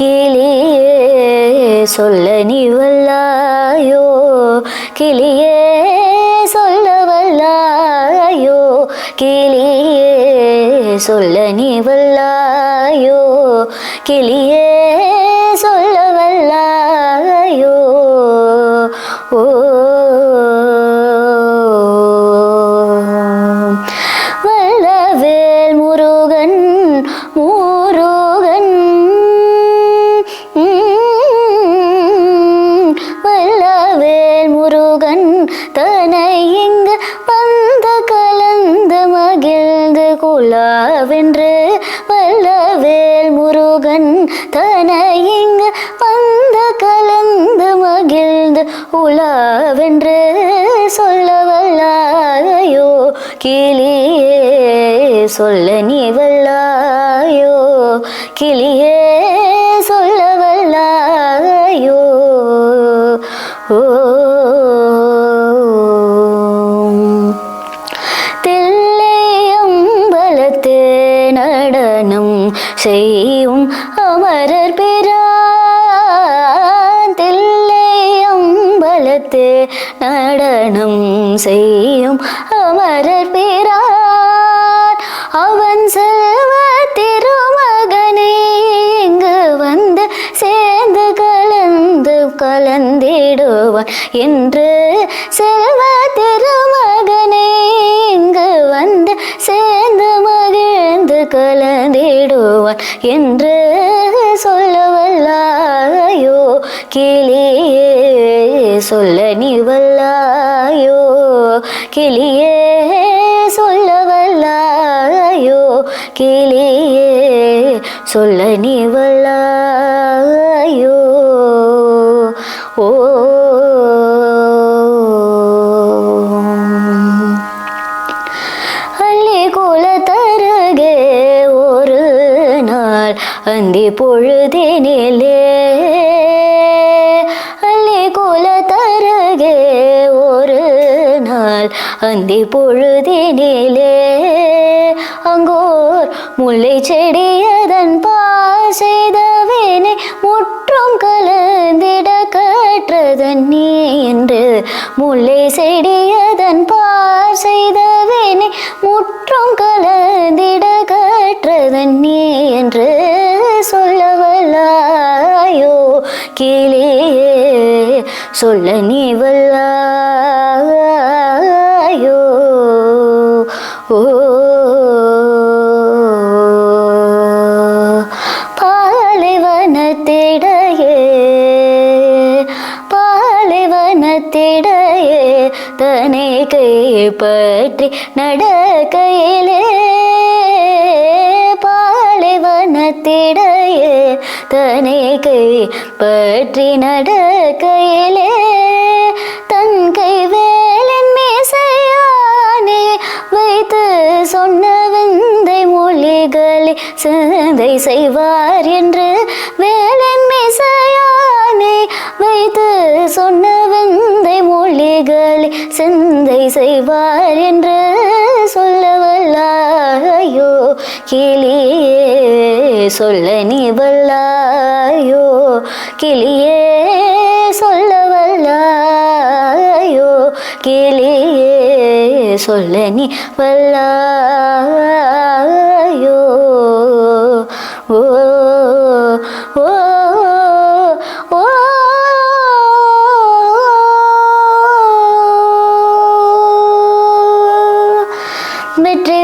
கிளியே சொல்ல நீ வல்லாயோ? கிளியே சொல்ல வல்லாயோ? கிளியே சொல்ல நீ வல்லாயோ? கிளியே குலாவென்று வல்லவேல் முருகன் தனை இங்கு வந்த கலந்து மகிழ்ந்து உலாவென்று சொல்ல வல்லாயோ கிளியே சொல்ல நீ வல்லாயோ கிளியே சொல்ல வல்லாயோ ஓ செய்யும் அமரர் பிரான் தில்லையம்பலத்து நடனம் செய்யும் அமரர் பெறார் அவன் செல்வ திருமகனே இங்கு வந்து சேர்ந்து கலந்து கலந்திடுவான். என்று செல்வ திருமகனே இங்கு வந்து சேர்ந்து மகிழ்ந்து கலந்திடுவான். சொல்லுவார். என்று சொல்லவல்லாயோ கிளியே சொல்ல நீ வல்லாயோ கிளியே சொல்லவல்லாயோ கிளியே சொல்ல நீ வல்லாயோ அந்தி பொழுதினிலே அள்ளி தருகே ஒரு நாள். அந்தி பொழுதினிலே அங்கோர் முல்லை செடியதன் பால் முற்றும் கலந்திட கற்றதன் நீ என்று. முல்லை செடியதன் பார் செய்தவேனை. முற்றும் சொல்ல நீ வல்லாயோ ஓ. பாலைவனத்திடையே பாலைவனத்திடையே தனி கை பற்றி நடக்கையிலே. பாலைவனத்திடையே தனி கை பற்றி நடக்கையிலே தன் கை வேலன் மேசையானே வைத்து சொன்ன விந்தை மொழிகளை சிந்தை செய்வார் என்று வேலன் மேசையானே வைத்து சொன்ன விந்தை மொழிகளை சிந்தை செய்வார் என்று சொல்ல வல்லாயோ கிளியே. சொல்ல நீ வல்லாயோ கிளியே சொல்ல வல்லாயோ? கிளியே சொல்ல நீ வல்லாயோ ஓ ஓ ஓ வெற்றி